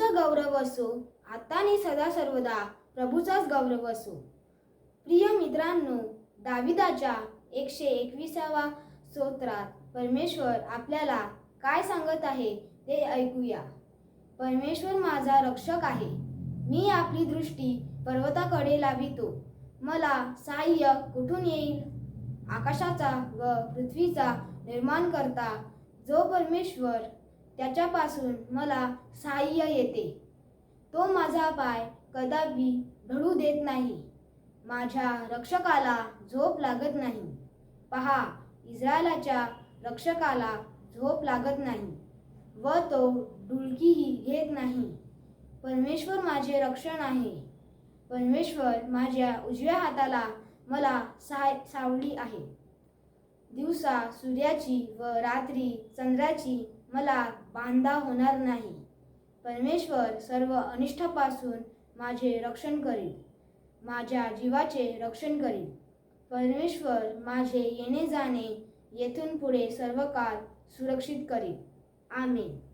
गौरव असो आता आणि सदा सर्वदा प्रभूचाच गौरव असो. प्रिय मित्रांनो दाविदाच्या एकशे एकविसावा स्तोत्रात परमेश्वर आपल्याला काय सांगत आहे ते ऐकूया. परमेश्वर माझा रक्षक आहे. मी आपली दृष्टी पर्वताकडे लावितो. मला सहाय्य कुठून येईल? आकाशाचा व पृथ्वीचा निर्माण करता जो परमेश्वर त्याच्यापासून मला सहाय्य येते. तो माझा पाय कदापि ढळू देत नाही. माझ्या रक्षकाला झोप लागत नाही. पहा इस्रायलाच्या रक्षकाला झोप लागत नाही व तो डुलकीही घेत नाही. परमेश्वर माझे रक्षण आहे. परमेश्वर माझ्या उजव्या हाताला मला साय सावली आहे. दिवसा सूर्याची व रात्री चंद्राची मला बांधा होणार नाही. परमेश्वर सर्व अनिष्ठापासून माझे रक्षण करील. माझ्या जीवाचे रक्षण करील. परमेश्वर माझे येणे जाणे येथून पुढे सर्व काळ सुरक्षित करील. आमेन.